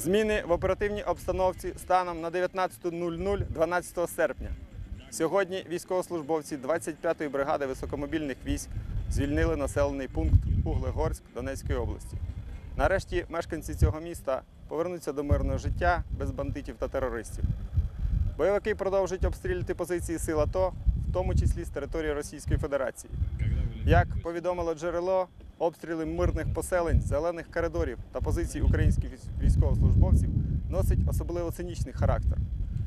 Зміни в оперативній обстановці станом на 19.00 12 серпня. Сьогодні військовослужбовці 25-ї бригади високомобільних військ звільнили населений пункт Углегорськ Донецької області. Нарешті мешканці цього міста повернуться до мирного життя без бандитів та терористів. Бойовики продовжують обстрілювати позиції сил АТО, в тому числі з території Російської Федерації. Як повідомило джерело, обстріли мирних поселень, зелених коридорів та позицій українських військовослужбовців носить особливо цинічний характер.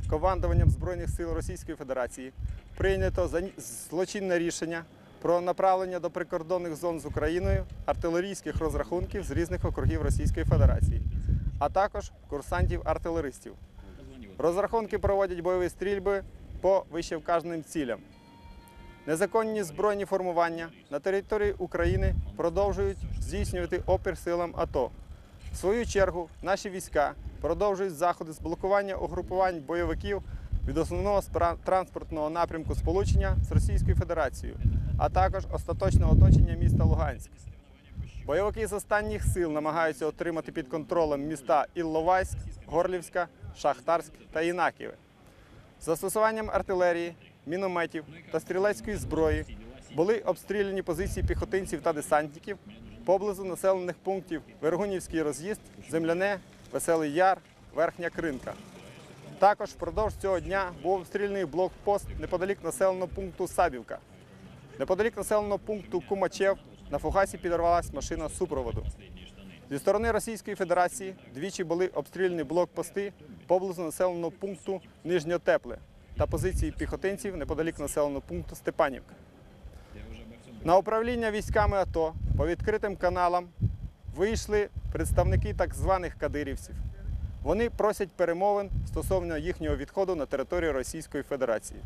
Командуванням Збройних сил Російської Федерації прийнято злочинне рішення про направлення до прикордонних зон з Україною артилерійських розрахунків з різних округів Російської Федерації, а також курсантів-артилеристів. Розрахунки проводять бойові стрільби по вищевказаним цілям. Незаконні збройні формування на території України продовжують здійснювати опір силам АТО. В свою чергу наші війська продовжують заходи з блокування угрупувань бойовиків від основного транспортного напрямку сполучення з Російською Федерацією, а також остаточного оточення міста Луганськ. Бойовики з останніх сил намагаються отримати під контролем міста Ілловайськ, Горлівська, Шахтарськ та Інаківе. Застосуванням артилерії, мінометів та стрілецької зброї були обстріляні позиції піхотинців та десантників поблизу населених пунктів Вергунівський роз'їзд, Земляне, Веселий Яр, Верхня Кринка. Також впродовж цього дня був обстріляний блокпост неподалік населеного пункту Сабівка. Неподалік населеного пункту Кумачев на фугасі підорвалась машина супроводу. Зі сторони Російської Федерації двічі були обстріляні блокпости поблизу населеного пункту Нижньотепле та позиції піхотинців неподалік населеного пункту Степанівка. На управління військами АТО по відкритим каналам вийшли представники так званих кадирівців. Вони просять перемовин стосовно їхнього відходу на територію Російської Федерації.